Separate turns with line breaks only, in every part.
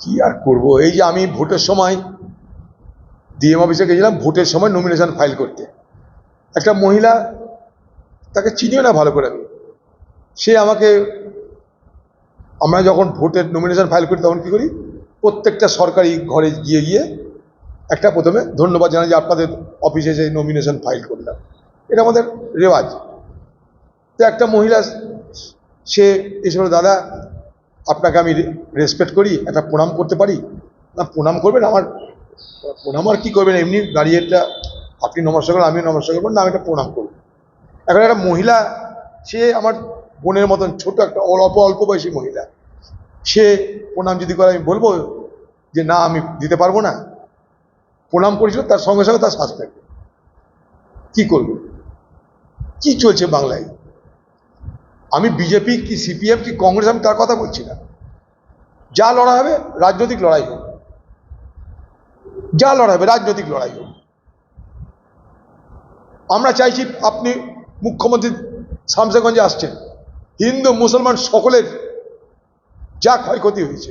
কি আর করব? এই যে আমি ভোটের সময় ডিএম অফিসে গেছিলাম, ভোটের সময় নমিনেশন ফাইল করতে। একটা মহিলা, তাকে চিনিও না ভালো করে আমি। সে আমাকে, আমরা যখন ভোটের নমিনেশন ফাইল করি, তখন কী করি? প্রত্যেকটা সরকারি ঘরে গিয়ে গিয়ে একটা প্রথমে ধন্যবাদ জানাই যে আপনাদের অফিসে এসে নমিনেশন ফাইল করলাম। এটা আমাদের রেওয়াজ। তো একটা মহিলা, সে এসে দাদা আপনাকে আমি রেসপেক্ট করি, একটা প্রণাম করতে পারি? না, প্রণাম করবেন, আমার প্রণাম আর কী করবেন? এমনি দাঁড়িয়ে একটা, আপনি নমস্কার করেন, আমিও নমস্কার করবেন না, আমি একটা প্রণাম করব। এখন একটা মহিলা, সে আমার বোনের মতন ছোট, একটা অল্প অল্প বয়সী মহিলা। সে প্রণাম যদি করে, আমি বলব যে, না, আমি দিতে পারব না। প্রণাম করেছিল, তার সঙ্গে সঙ্গে তার সাসপেন্ড কি করবে? কি চলছে বাংলায়? আমি বিজেপি কি সিপিএম কি কংগ্রেস, আমি তার কথা বলছি না। যা লড়াই হবে, রাজনৈতিক লড়াই হোক। যা লড়াই হবে, রাজনৈতিক লড়াই হোক। আমরা চাইছি আপনি মুখ্যমন্ত্রী শামসেগঞ্জে আসছেন। হিন্দু, মুসলমান সকলের যা ক্ষয়ক্ষতি হয়েছে,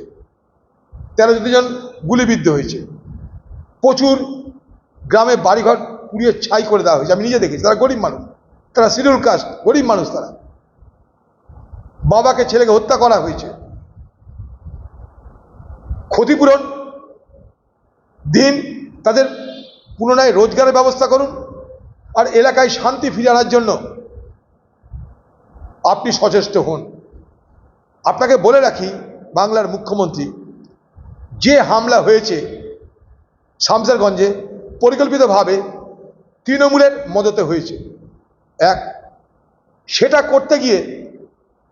তেরো জন গুলিবিদ্ধ হয়েছে। প্রচুর গ্রামে বাড়িঘর পুড়িয়ে ছাই করে দেওয়া হয়েছে। আমি নিজে দেখেছি, তারা গরিব মানুষ, তারা শিডিউল কাস্ট, গরিব মানুষ তারা। বাবাকে ছেলেকে হত্যা করা হয়েছে। ক্ষতিপূরণ দিন তাদের পুনরায় রোজগারের ব্যবস্থা করুন আর এলাকায় শান্তি ফিরে আনার জন্য আপনি সচেষ্ট হন। আপনাকে বলে রাখি, বাংলার মুখ্যমন্ত্রী, যে হামলা হয়েছে শামসারগঞ্জে পরিকল্পিতভাবে তৃণমূলের মদতে হয়েছে। এক, সেটা করতে গিয়ে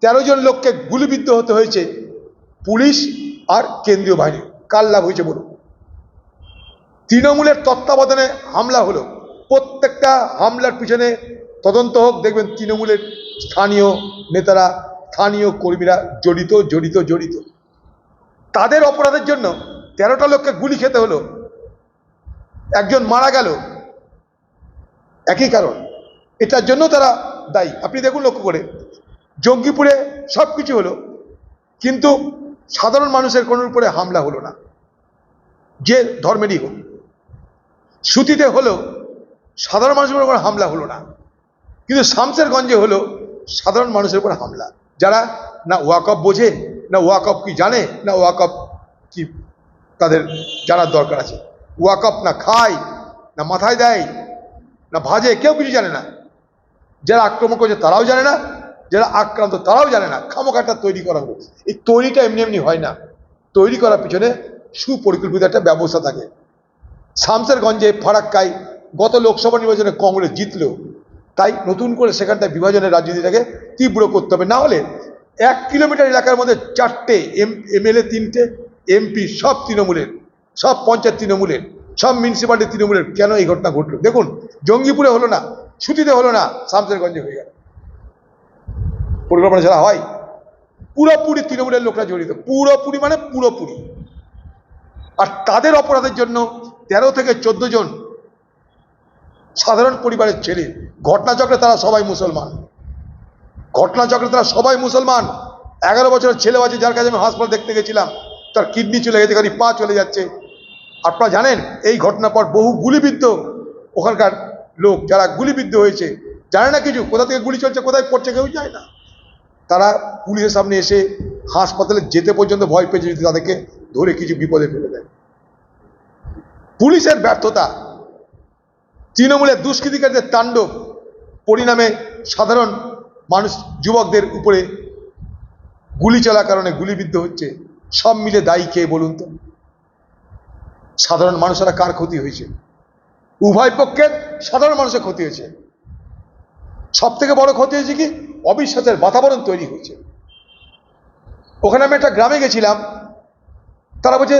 তেরো জন লোককে গুলিবিদ্ধ হতে হয়েছে পুলিশ আর কেন্দ্রীয় বাহিনী। কার লাভ হয়েছে বলুন? তৃণমূলের তত্ত্বাবধানে হামলা হলো। প্রত্যেকটা হামলার পিছনে তদন্ত হোক, দেখবেন তৃণমূলের স্থানীয় নেতারা, স্থানীয় কর্মীরা জড়িত জড়িত জড়িত। তাদের অপরাধের জন্য তেরোটা লোককে গুলি খেতে হলো। একজন মারা গেল। একই কারণ। এটার জন্য তারা দায়ী। আপনি দেখুন লক্ষ্য করে। জঙ্গিপুরে সব কিছু হলো, কিন্তু সাধারণ মানুষের কোনো উপরে হামলা হলো না। যে ধর্মেরই হোক। শ্রুতিতে হলো, সাধারণ মানুষের উপর হামলা হলো না। কিন্তু শামসেরগঞ্জে হলো, সাধারণ মানুষের উপর হামলা। যারা না ওয়াকফ বোঝে, না ওয়াকফ কি জানে, না ওয়াকফ কি তাদের জানার দরকার আছে। ওয়াকফ না খায়, না মাথায় দেয়, না ভাজে, কেউ কিছু জানে না। যারা আক্রমণ করছে তারাও জানে না যারা আক্রান্ত, তারাও জানে না, খামোখাটা তৈরি করা হলো এই তৈরিটা এমনি এমনি হয় না। তৈরি করার পিছনে সুপরিকল্পিত একটা ব্যবস্থা থাকে। শামসেরগঞ্জে ফারাক্কায় গত লোকসভা নির্বাচনে কংগ্রেস জিতলো। তাই নতুন করে সেখানটায় বিভাজনের রাজনীতিটাকে তীব্র করতে হবে। না হলে এক কিলোমিটার এলাকার মধ্যে চারটে এম, এমএলএ তিনটে, এমপি সব তৃণমূলের, সব পঞ্চায়েত তৃণমূলের, সব মিউনিসিপ্যালিটি তৃণমূলের কেন এই ঘটনা ঘটলো? দেখুন, জঙ্গিপুরে হলো না ছুটিতে হলো না, শামসেরগঞ্জে হয়ে গেল। পরিকল্পনা ছাড়া হয়। পুরোপুরি তৃণমূলের লোকরা জড়িত। পুরোপুরি মানে পুরোপুরি। আর তাদের অপরাধের জন্য তেরো থেকে চোদ্দ জন সাধারণ পরিবারের ছেলে। ঘটনাচক্রে তারা সবাই মুসলমান। ঘটনাচক্রে তারা সবাই মুসলমান। এগারো বছরের ছেলে আছে যার কাছে আমি হাসপাতাল দেখতে গেছিলাম, তার কিডনি চলে গেছে কারণ পা চলে যাচ্ছে। আপনারা জানেন, এই ঘটনার পর বহু গুলিবিদ্ধ ওখানকার লোক, যারা গুলিবিদ্ধ হয়েছে, জানে না কিছু? কোথা থেকে গুলি চলছে, কোথায় পড়ছে, কেউ যায় না। তারা পুলিশের সামনে এসে হাসপাতালে যেতে পর্যন্ত ভয় পেয়েছে যদি তাদেরকে ধরে কিছু বিপদে ফেলে দেয়। পুলিশের ব্যর্থতা, তৃণমূলের দুষ্কৃতিকারীদের তাণ্ডব পরিণামে সাধারণ মানুষ, যুবকদের উপরে গুলি চলার কারণে গুলিবিদ্ধ হচ্ছে, সব মিলে দায়ী কে বলুন তো? সাধারণ মানুষেরা কার ক্ষতি হয়েছে? উভয় পক্ষের সাধারণ মানুষের ক্ষতি হয়েছে। সব থেকে বড় ক্ষতি হয়েছে কি? অবিশ্বাসের বাতাবরণ তৈরি হয়েছে। ওখানে আমি একটা গ্রামে গেছিলাম। তারা বলছে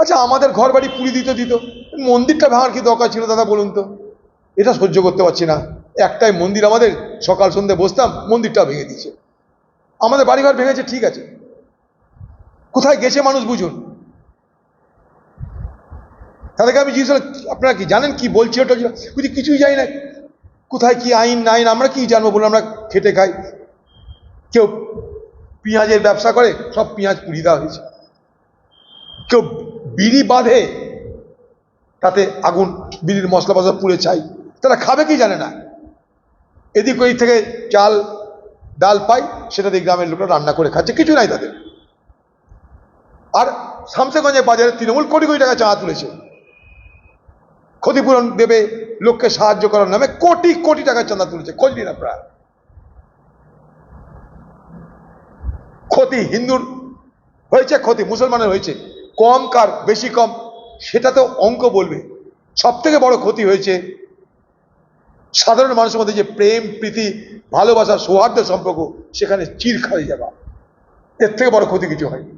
আচ্ছা আমাদের ঘর বাড়ি পুরি দিত দিত। মন্দিরটা ভাঙার কি দরকার ছিল দাদা বলুন তো? এটা সহ্য করতে পারছি না। একটাই মন্দির আমাদের, সকাল সন্ধ্যে বসতাম, মন্দিরটা ভেঙে দিয়েছে। আমাদের বাড়িঘর ভেঙেছে, ঠিক আছে। কোথায় গেছে মানুষ বুঝুন। তাদেরকে আমি জিজ্ঞেস আপনারা কি জানেন কি বলছি ওটা? বুঝি কিছুই জানি না। কোথায় কি আইন না আইন আমরা কি জানব বলুন, আমরা খেটে খাই। কেউ পেঁয়াজের ব্যবসা করে, সব পেঁয়াজ পুড়িয়ে দেওয়া হয়েছে। কেউ বিড়ি বাঁধে, তাতে আগুন, বিড়ির মশলা মশলা পুড়ে চাই তারা খাবে কি জানে না। এদিক ওই থেকে চাল, ডাল পাই সেটা দিয়ে গ্রামের লোকরা রান্না করে খাচ্ছে, কিছু নাই তাদের। আর শামসেগঞ্জের বাজারে তৃণমূল কোটি কোটি টাকা চাঁদা তুলেছে। ক্ষতিপূরণ দেবে, লোককে সাহায্য করার নামে কোটি কোটি টাকা চাঁদা তুলেছে। খোঁজ নিন আপনারা। ক্ষতি, হিন্দুর হয়েছে ক্ষতি, মুসলমানের হয়েছে। কম কার, বেশি কম, সেটা তো অঙ্ক বলবে। সব থেকে বড় ক্ষতি হয়েছে সাধারণ মানুষের মধ্যে যে প্রেম, প্রীতি, ভালোবাসা, সৌহার্দ্য সম্পর্ক, সেখানে চির খালি যাওয়া এর থেকে বড় ক্ষতি কিছু হয়নি।